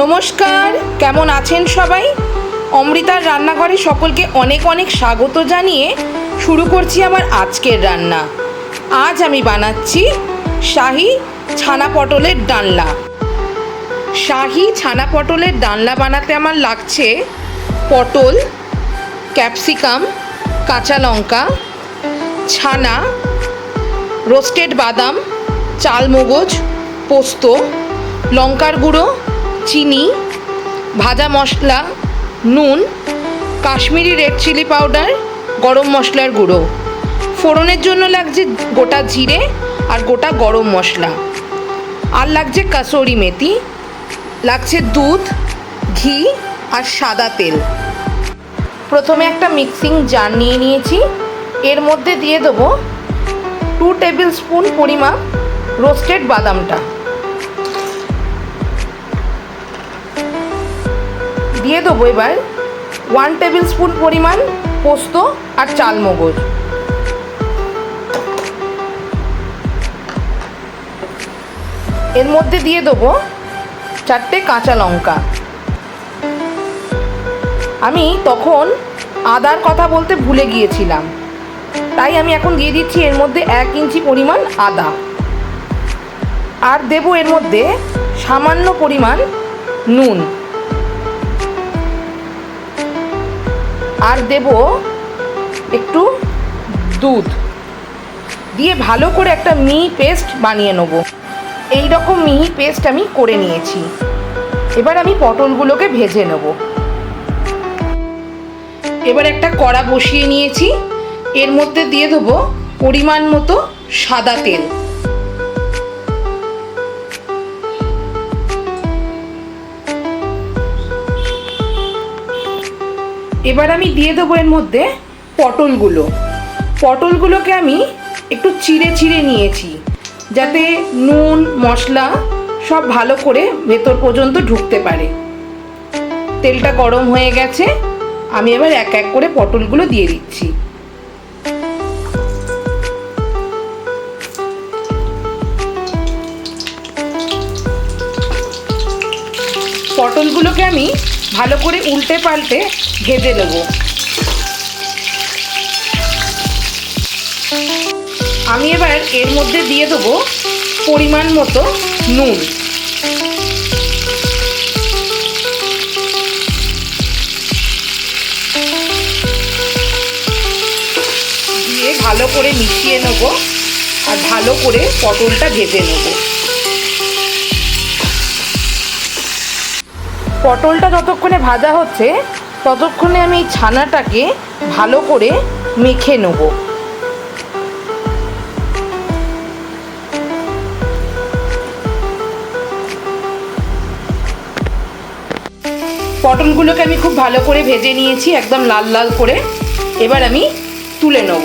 নমস্কার, কেমন আছেন সবাই? অমৃতার রান্নাঘরে সকলকে অনেক অনেক স্বাগত জানিয়ে শুরু করছি আমার আজকের রান্না। আজ আমি বানাচ্ছি শাহি ছানা পটলের ডালনা। শাহি ছানা পটলের ডালনা বানাতে আমার লাগছে পটল, ক্যাপসিকাম, কাঁচা লঙ্কা, ছানা, রোস্টেড বাদাম, চালমগজ, পোস্ত, লঙ্কার গুঁড়ো চিনি, ভাজা মশলা, নুন, কাশ্মীরি রেড চিলি পাউডার, গরম মশলার গুঁড়ো। ফোড়নের জন্য লাগছে গোটা জিরে আর গোটা গরম মশলা। আর লাগছে কাসুরি মেথি, লাগছে দুধ, ঘি আর সাদা তেল। প্রথমে একটা মিক্সিং জার নিয়ে নিয়েছি। এর মধ্যে দিয়ে দেবো টু টেবিল স্পুন পরিমাপ রোস্টেড বাদামটা। দিয়ে দেবো এবার ওয়ান টেবিল স্পুন পরিমাণ পোস্ত আর চালমগজ এর মধ্যে দিয়ে দেবো চারটে কাঁচা লঙ্কা। আমি তখন আদার কথা বলতে ভুলে গিয়েছিলাম। তাই আমি এখন দিয়ে দিচ্ছি এর মধ্যে এক ইঞ্চি পরিমাণ আদা। আর দেবো এর মধ্যে সামান্য পরিমাণ নুন। আর দেব একটু দুধ। দিয়ে ভালো করে একটা মিহি পেস্ট বানিয়ে নেব। এই রকম মিহি পেস্ট আমি করে নিয়েছি। এবার আমি পটলগুলোকে ভেজে নেব। এবার একটা কড়া বসিয়ে নিয়েছি। এর মধ্যে দিয়ে দেবো পরিমাণ মতো সাদা তেল। এবার আমি দিয়ে দেবো এর মধ্যে পটলগুলো। পটলগুলোকে আমি একটু চিড়ে চিড়ে নিয়েছি, যাতে নুন, মশলা সব ভালো করে ভেতর পর্যন্ত ঢুকতে পারে। তেলটা গরম হয়ে গেছে, আমি এবার এক এক করে পটলগুলো দিয়ে দিচ্ছি। পটলগুলোকে আমি ভালো করে উল্টে পাল্টে ভেজে নেব। আমি এবার এর মধ্যে দিয়ে দেবো পরিমাণ মতো নুন। দিয়ে ভালো করে মিশিয়ে নেব আর ভালো করে পটলটা ভেজে নেব। পটলটা যতক্ষণে ভাজা হচ্ছে, ততক্ষণে আমি এই ছানাটাকে ভালো করে মেখে নেব। পটলগুলোকে আমি খুব ভালো করে ভেজে নিয়েছি, একদম লাল লাল করে। এবার আমি তুলে নেব।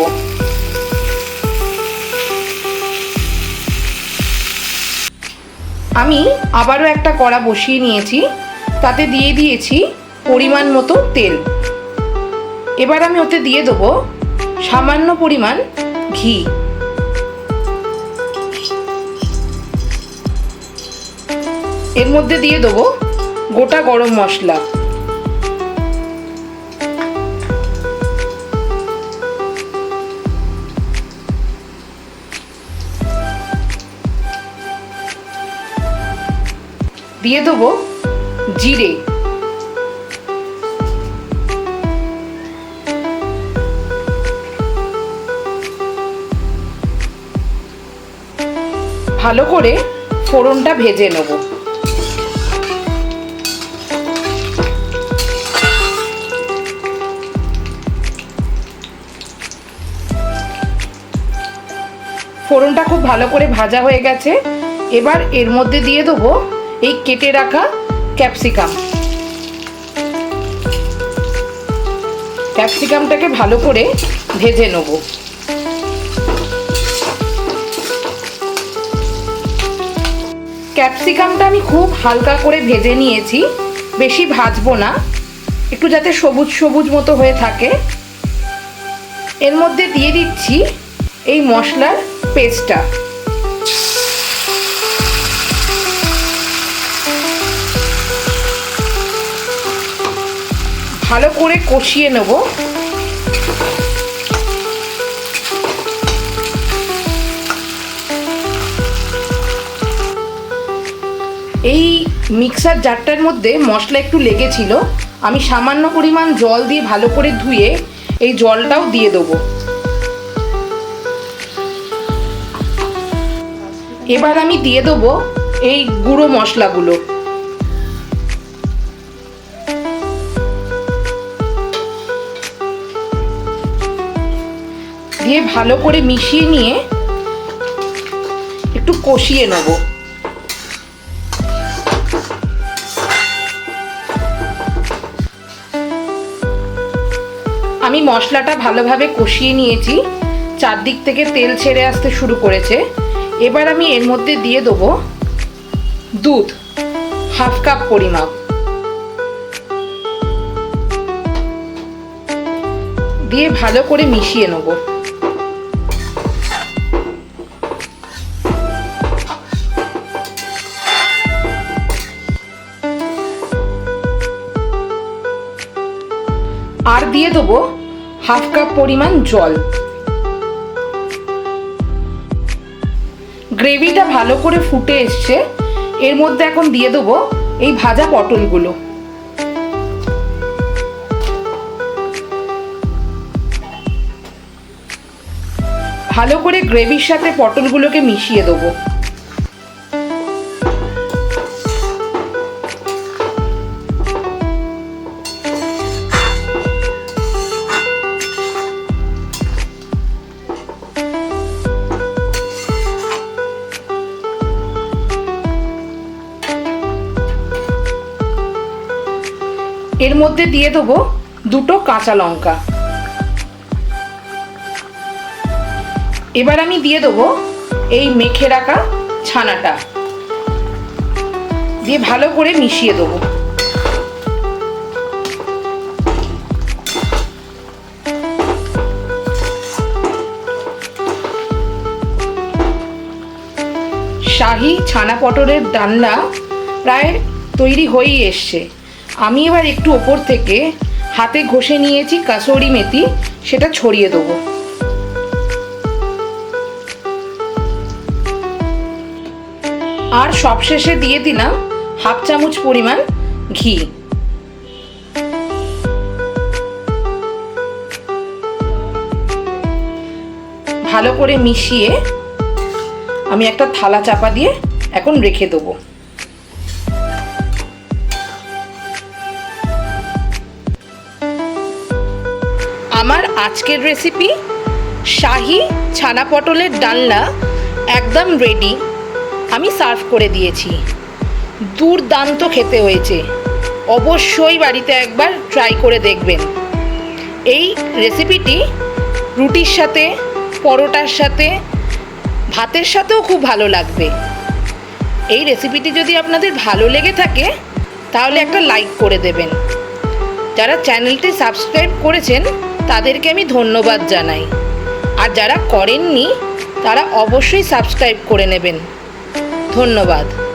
আমি আবারও একটা কড়া বসিয়ে নিয়েছি। তাতে দিয়ে দিয়েছি পরিমাণ মতো তেল। এবার আমি ওতে দিয়ে দেবো সামান্য পরিমাণ ঘি। এর মধ্যে দিয়ে দেবো গোটা গরম মশলা। দিয়ে দেবো জিরে ভালো করে ফোড়নটা ভেজে নেব। ফোড়নটা খুব ভালো করে ভাজা হয়ে গেছে। এবার এর মধ্যে দিয়ে দেবো এই কেটে রাখা ক্যাপসিকাম। ক্যাপসিকামটাকে ভালো করে ভেজে নেব। ক্যাপসিকামটা আমি খুব হালকা করে ভেজে নিয়েছি, বেশি ভাজবো না, একটু যাতে সবুজ সবুজ মতো হয়ে থাকে। এর মধ্যে দিয়ে দিচ্ছি এই মশলার পেস্টটা। ভালো করে কষিয়ে নেব। এই মিক্সার জারটার মধ্যে মশলা একটু লেগেছিল, আমি সামান্য পরিমাণ জল দিয়ে ভালো করে ধুয়ে এই জলটাও দিয়ে দেবো। এবার আমি দিয়ে দেবো এই গুঁড়ো মশলাগুলো। দিয়ে ভালো করে মিশিয়ে নিয়ে একটু কষিয়ে নেব। আমি মশলাটা ভালোভাবে কষিয়ে নিয়েছি। চারদিক থেকে তেল ছেড়ে আসতে শুরু করেছে। এবার আমি এর মধ্যে দিয়ে দেবো দুধ, হাফ কাপ পরিমাপ। দিয়ে ভালো করে মিশিয়ে নেব। আর দিয়ে দেবো হাফ কাপ পরিমাণ জল। গ্রেভিটা ভালো করে ফুটে এসছে। এর মধ্যে এখন দিয়ে দেবো এই ভাজা পটলগুলো। ভালো করে গ্রেভির সাথে পটলগুলোকে মিশিয়ে দেবো। এর মধ্যে দিয়ে দেবো দুটো কাঁচা লঙ্কা। এবার আমি দিয়ে দেবো এই মেখে রাখা ছানাটা। দিয়ে ভালো করে মিশিয়ে দেবো। শাহি ছানা পটলের ডান্না প্রায় তৈরি হয়েই এসছে। আমি এবার একটু ওপর থেকে হাতে ঘষে নিয়েছি কাসৌরি মেথি, সেটা ছড়িয়ে দেবো। আর সবশেষে দিয়ে দিলাম হাফ চামচ পরিমাণ ঘি। ভালো করে মিশিয়ে আমি একটা থালা চাপা দিয়ে এখন রেখে দেবো। আজকের রেসিপি শাহি ছানা পটলের ডালনা একদম রেডি আমি সার্ভ করে দিয়েছি। দুর্দান্ত খেতে হয়েছে। অবশ্যই বাড়িতে একবার ট্রাই করে দেখবেন। এই রেসিপিটি রুটির সাথে, পরোটার সাথে, ভাতের সাথেও খুব ভালো লাগবে। এই রেসিপিটি যদি আপনাদের ভালো লেগে থাকে, তাহলে একটা লাইক করে দেবেন। যারা চ্যানেলটি সাবস্ক্রাইব করেছেন তাদেরকে আমি ধন্যবাদ জানাই। আর যারা করেননি তারা অবশ্যই সাবস্ক্রাইব করে নেবেন। ধন্যবাদ।